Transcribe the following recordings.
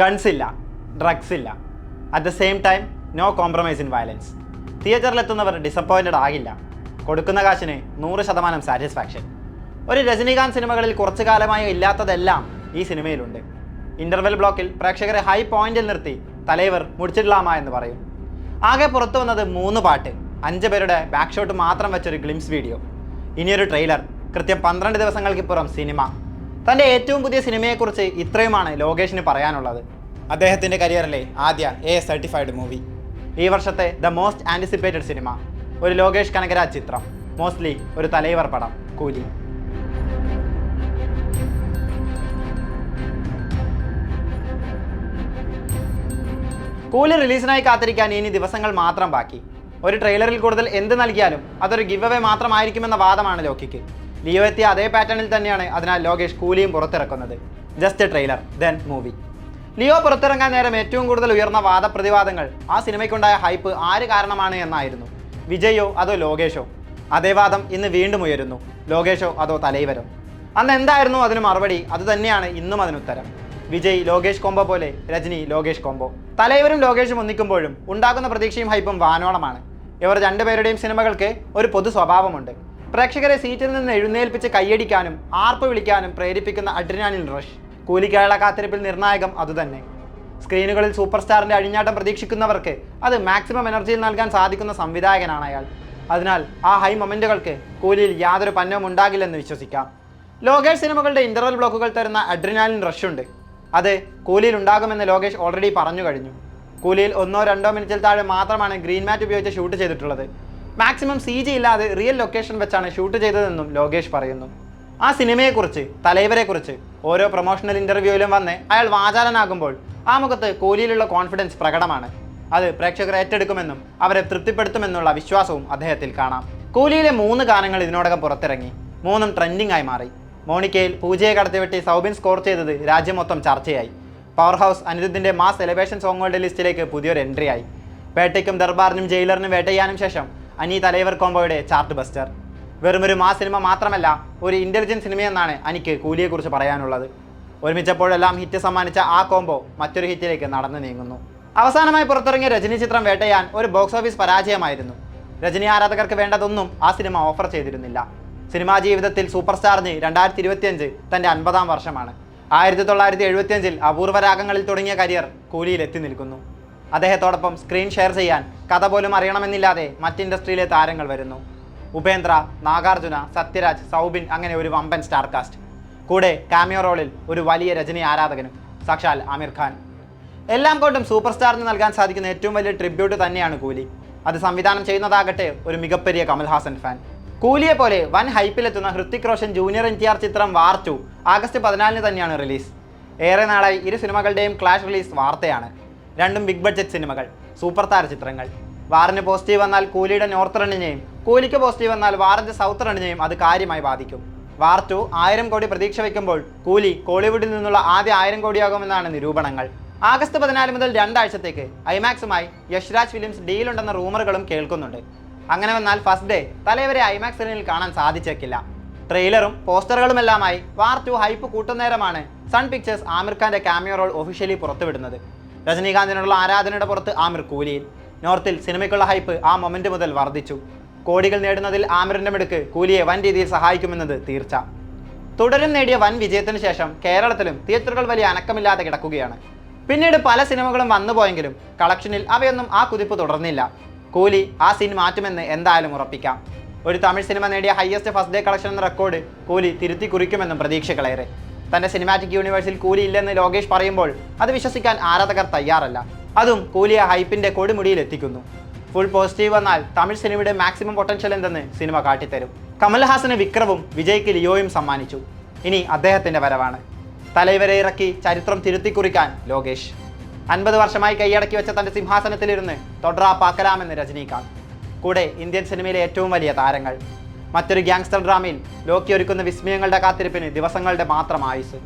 Guns ഇല്ല drugs ഇല്ല. At the same time no compromise in violence തിയേറ്ററിലെത്തുന്നവർ disappointed ആകില്ല. കൊടുക്കുന്ന കാശിന് നൂറ് ശതമാനം സാറ്റിസ്ഫാക്ഷൻ ഒരു രജനീകാന്ത് സിനിമകളിൽ കുറച്ചു കാലമായി ഇല്ലാത്തതെല്ലാം ഈ സിനിമയിലുണ്ട്. ഇന്റർവെൽ ബ്ലോക്കിൽ പ്രേക്ഷകരെ ഹൈ പോയിന്റിൽ നിർത്തി തലൈവർ മുടിച്ചിടലാമ എന്ന് പറയും. ആകെ പുറത്തു വന്നത് മൂന്ന് പാട്ട്. അഞ്ച് പേരുടെ ബാക്ക് ഷോട്ട് മാത്രം വെച്ചൊരു ഗ്ലിംസ് വീഡിയോ ഇനിയൊരു ട്രെയിലർ കൃത്യം പന്ത്രണ്ട് ദിവസങ്ങൾക്കിപ്പുറം സിനിമ. തന്റെ ഏറ്റവും പുതിയ സിനിമയെക്കുറിച്ച് ഇത്രയുമാണ് ലോകേഷിന് പറയാനുള്ളത്. അദ്ദേഹത്തിന്റെ കരിയറിലെ ആദ്യ എ സർട്ടിഫൈഡ് മൂവി ഈ വർഷത്തെ ദ മോസ്റ്റ് ആന്റിസിപ്പേറ്റഡ് സിനിമ ഒരു ലോകേഷ് കനകരാജ് ചിത്രം. മോസ്റ്റ്ലി ഒരു തലൈവർ പടം. കൂലി. കൂലി റിലീസിനായി കാത്തിരിക്കാൻ ഇനി ദിവസങ്ങൾ മാത്രം ബാക്കി. ഒരു ട്രെയിലറിൽ കൂടുതൽ എന്ത് നൽകിയാലും അതൊരു ഗിവ് അവേ മാത്രമായിരിക്കുമെന്ന വാദമാണ് ലോക്കിക്ക്. ലിയോ എത്തിയ അതേ പാറ്റേണിൽ തന്നെയാണ് അതിനാൽ ലോകേഷ് കൂലിയും പുറത്തിറക്കുന്നത്. Just trailer then movie Leo പുറത്തിറങ്ങാൻ നേരം ഏറ്റവും കൂടുതൽ ഉയർന്ന വാദപ്രതിവാദങ്ങൾ ആ സിനിമയ്ക്കുണ്ടായ ഹൈപ്പ് ആര് കാരണമാണ് എന്നായിരുന്നു. വിജയോ അതോ ലോകേഷോ? അതേ വാദം ഇന്ന് വീണ്ടും ഉയരുന്നു. ലോകേഷോ അതോ തലൈവരോ? അന്ന് എന്തായിരുന്നു അതിന് മറുപടി? അതുതന്നെയാണ് ഇന്നും അതിനുത്തരം വിജയ് ലോകേഷ് കോംബോ പോലെ രജനി ലോകേഷ് കോംബോ തലൈവരും ലോകേഷും ഒന്നിക്കുമ്പോഴും ഉണ്ടാകുന്ന പ്രതീക്ഷയും ഹൈപ്പും വാനോളമാണ്. ഇവർ രണ്ടുപേരുടെയും സിനിമകൾക്ക് ഒരു പൊതു സ്വഭാവമുണ്ട്. പ്രേക്ഷകരെ സീറ്റിൽ നിന്ന് എഴുന്നേൽപ്പിച്ച് കൈയടിക്കാനും ആർപ്പ് വിളിക്കാനും പ്രേരിപ്പിക്കുന്ന അഡ്രിനാനിൽ റഷ്. കൂലിക്കായുള്ള കാത്തിരിപ്പിൽ നിർണായകം അതുതന്നെ. സ്ക്രീനുകളിൽ സൂപ്പർ സ്റ്റാറിന്റെ അഴിഞ്ഞാട്ടം പ്രതീക്ഷിക്കുന്നവർക്ക് അത് മാക്സിമം എനർജിയിൽ നൽകാൻ സാധിക്കുന്ന സംവിധായകനാണ് അയാൾ. അതിനാൽ ആ ഹൈ മൊമെന്റുകൾക്ക് കൂലിയിൽ യാതൊരു പന്നവും ഉണ്ടാകില്ലെന്ന് വിശ്വസിക്കാം. ലോകേഷ് സിനിമകളുടെ ഇന്റർവൽ ബ്ലോക്കുകൾ തരുന്ന അഡ്രിനാലിൻ റഷ് ഉണ്ട്. അത് കൂലിയിൽ ഉണ്ടാകുമെന്ന് ലോകേഷ് ഓൾറെഡി പറഞ്ഞു കഴിഞ്ഞു. കൂലിയിൽ ഒന്നോ രണ്ടോ മിനിറ്റിൽ താഴെ മാത്രമാണ് ഗ്രീൻ മാറ്റ് ഉപയോഗിച്ച് ഷൂട്ട് ചെയ്തിട്ടുള്ളത്. മാക്സിമം സി ജി ഇല്ലാതെ റിയൽ ലൊക്കേഷൻ വെച്ചാണ് ഷൂട്ട് ചെയ്തതെന്നും ലോകേഷ് പറയുന്നു. ആ സിനിമയെക്കുറിച്ച് തലൈവരെക്കുറിച്ച് ഓരോ പ്രൊമോഷണൽ ഇന്റർവ്യൂവിലും വന്ന് അയാൾ വാചാലനാകുമ്പോൾ ആ മുഖത്ത് കോലിയിലുള്ള കോൺഫിഡൻസ് പ്രകടമാണ്. അത് പ്രേക്ഷകർ ഏറ്റെടുക്കുമെന്നും അവരെ തൃപ്തിപ്പെടുത്തുമെന്നുള്ള വിശ്വാസവും അദ്ദേഹത്തിൽ കാണാം. കൂലിയിലെ മൂന്ന് ഗാനങ്ങൾ ഇതിനോടകം പുറത്തിറങ്ങി. മൂന്നും ട്രെൻഡിംഗ് ആയി മാറി. മോണിക്കയിൽ പൂജയെ കടത്തിവെട്ടി സൗബിൻ സ്കോർ ചെയ്തത് രാജ്യം മൊത്തം ചർച്ചയായി. പവർ ഹൗസ് അനിരുദ്ധിന്റെ മാസ് എലിവേഷൻ സോങ്ങുകളുടെ ലിസ്റ്റിലേക്ക് പുതിയൊരു എൻട്രി ആയി. വേട്ടയ്ക്കും ദർബാറിനും ജയിലറിനും വേട്ടയ്യാനും ശേഷം അനി തലൈവർ കോംബോയുടെ ചാർട്ട് ബസ്റ്റർ. വെറുമൊരു മാ സിനിമ മാത്രമല്ല ഒരു ഇന്റലിജൻസ് സിനിമയെന്നാണ് അനിക്ക് കൂലിയെക്കുറിച്ച് പറയാനുള്ളത്. ഒരുമിച്ചപ്പോഴെല്ലാം ഹിറ്റ് സമ്മാനിച്ച ആ കോംബോ മറ്റൊരു ഹിറ്റിലേക്ക് നടന്നു നീങ്ങുന്നു. അവസാനമായി പുറത്തിറങ്ങിയ രജനി ചിത്രം വേട്ടയാൻ ഒരു ബോക്സ് ഓഫീസ് പരാജയമായിരുന്നു. രജനി ആരാധകർക്ക് വേണ്ടതൊന്നും ആ സിനിമ ഓഫർ ചെയ്തിരുന്നില്ല. സിനിമാ ജീവിതത്തിൽ സൂപ്പർ സ്റ്റാറിന് രണ്ടായിരത്തി ഇരുപത്തിയഞ്ച് തന്റെ അൻപതാം വർഷമാണ്. ആയിരത്തി തൊള്ളായിരത്തി എഴുപത്തിയഞ്ചിൽ അപൂർവ രാഗങ്ങളിൽ തുടങ്ങിയ കരിയർ കൂലിയിൽ എത്തി നിൽക്കുന്നു. അദ്ദേഹത്തോടൊപ്പം സ്ക്രീൻ ഷെയർ ചെയ്യാൻ കഥ പോലും അറിയണമെന്നില്ലാതെ മറ്റ് ഇൻഡസ്ട്രിയിലെ താരങ്ങൾ വരുന്നു. ഉപേന്ദ്ര നാഗാർജുന സത്യരാജ് സൗബിൻ അങ്ങനെ ഒരു വമ്പൻ സ്റ്റാർ കാസ്റ്റ് കൂടെ കാമിയോ റോളിൽ ഒരു വലിയ രജനി ആരാധകനും സാക്ഷാൽ ആമിർ ഖാൻ. എല്ലാം കൊണ്ടും സൂപ്പർ സ്റ്റാറിന് നൽകാൻ സാധിക്കുന്ന ഏറ്റവും വലിയ ട്രിബ്യൂട്ട് തന്നെയാണ് കൂലി. അത് സംവിധാനം ചെയ്യുന്നതാകട്ടെ ഒരു മികപ്പെരിയ കമൽഹാസൻ ഫാൻ കൂലിയെ പോലെ വൻ ഹൈപ്പിലെത്തുന്ന Hrithik Roshan junior N T R ചിത്രം വാർ ആഗസ്റ്റ് പതിനാലിന് തന്നെയാണ് റിലീസ് ഏറെ നാളായി ഇരു സിനിമകളുടെയും ക്ലാഷ് റിലീസ് വാർത്തയാണ്. രണ്ടും ബിഗ് ബഡ്ജറ്റ് സിനിമകൾ സൂപ്പർ താര ചിത്രങ്ങൾ. വാറിന് പോസിറ്റീവ് വന്നാൽ കൂലിയുടെ നോർത്ത് റണ്ണിനെയും കൂലിക്ക് പോസിറ്റീവ് വന്നാൽ വാറിന്റെ സൗത്ത് റണ്ണിനെയും അത് കാര്യമായി ബാധിക്കും. വാർ ടു ആയിരം കോടി പ്രതീക്ഷ വയ്ക്കുമ്പോൾ കൂലി കോളിവുഡിൽ നിന്നുള്ള ആദ്യ ആയിരം കോടിയാകുമെന്നാണ് നിരൂപണങ്ങൾ. ആഗസ്റ്റ് പതിനാല് മുതൽ രണ്ടാഴ്ചത്തേക്ക് ഐമാക്സുമായി യശ്രാജ് ഫിലിംസ് ഡീലുണ്ടെന്ന റൂമറുകളും കേൾക്കുന്നുണ്ട്. അങ്ങനെ വന്നാൽ ഫസ്റ്റ് ഡേ തലവരെ ഐമാക്സ് സ്ക്രീനിൽ കാണാൻ സാധിച്ചേക്കില്ല. ട്രെയിലറും പോസ്റ്ററുകളുമെല്ലാമായി വാർ ടു ഹൈപ്പ് കൂട്ടുന്നേരമാണ് സൺ പിക്ചേഴ്സ് ആമിർ ഖാന്റെ കാമിയോ റോൾ ഒഫീഷ്യലി പുറത്തുവിടുന്നത്. രജനീകാന്തിനുള്ള ആരാധനയുടെ പുറത്ത് ആമിർ കൂലിയിൽ. നോർത്തിൽ സിനിമയ്ക്കുള്ള ഹൈപ്പ് ആ മൊമെന്റ് മുതൽ വർദ്ധിച്ചു. കോടികൾ നേടുന്നതിൽ ആമിറിന്റെ മിടുക്ക് കൂലിയെ വൻ രീതിയിൽ സഹായിക്കുമെന്നത് തീർച്ച. തുടരും നേടിയ വൻ വിജയത്തിന് ശേഷം കേരളത്തിലും തിയേറ്ററുകൾ വലിയ അനക്കമില്ലാതെ കിടക്കുകയാണ്. പിന്നീട് പല സിനിമകളും വന്നുപോയെങ്കിലും കളക്ഷനിൽ അവയൊന്നും ആ കുതിപ്പ് തുടർന്നില്ല. കൂലി ആ സീൻ മാറ്റുമെന്ന് എന്തായാലും ഉറപ്പിക്കാം. ഒരു തമിഴ് സിനിമ നേടിയ ഹയസ്റ്റ് ഫസ്റ്റ് ഡേ കളക്ഷൻ എന്ന റെക്കോർഡ് കൂലി തിരുത്തി കുറിക്കുമെന്നും പ്രതീക്ഷകളേറെ. തന്റെ സിനിമാറ്റിക് യൂണിവേഴ്സിൽ കൂലി ഇല്ലെന്ന് ലോകേഷ് പറയുമ്പോൾ അത് വിശ്വസിക്കാൻ ആരാധകർ തയ്യാറല്ല. അതും കൂലിയ ഹൈപ്പിന്റെ കൊടുമുടിയിൽ എത്തിക്കുന്നു. ഫുൾ പോസിറ്റീവ് വന്നാൽ തമിഴ് സിനിമയുടെ മാക്സിമം പൊട്ടൻഷ്യൽ എന്തെന്ന് സിനിമ കാട്ടിത്തരും. കമൽഹാസന് വിക്രവും വിജയ്ക്ക് ലിയോയും സമ്മാനിച്ചു. ഇനി അദ്ദേഹത്തിന്റെ വരവാണ്. തലൈവരെ ഇറക്കി ചരിത്രം തിരുത്തിക്കുറിക്കാൻ ലോകേഷ്. അൻപത് വർഷമായി കൈയടക്കി വെച്ച തന്റെ സിംഹാസനത്തിലിരുന്ന് തൊടറാപ്പാക്കലാമെന്ന് പാക്കലാമെന്ന് രജനീകാന്ത്. കൂടെ ഇന്ത്യൻ സിനിമയിലെ ഏറ്റവും വലിയ താരങ്ങൾ. മറ്റൊരു ഗ്യാങ്സ്റ്റർ ഡ്രാമയിൽ ലോക്കി ഒരുക്കുന്ന വിസ്മയങ്ങളുടെ കാത്തിരിപ്പിന് ദിവസങ്ങളുടെ മാത്രം ആയുസ്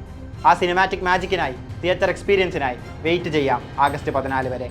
ആ സിനിമാറ്റിക് മാജിക്കിനായി തിയേറ്റർ എക്സ്പീരിയൻസിനായി വെയിറ്റ് ചെയ്യാം ആഗസ്റ്റ് പതിനാല് വരെ.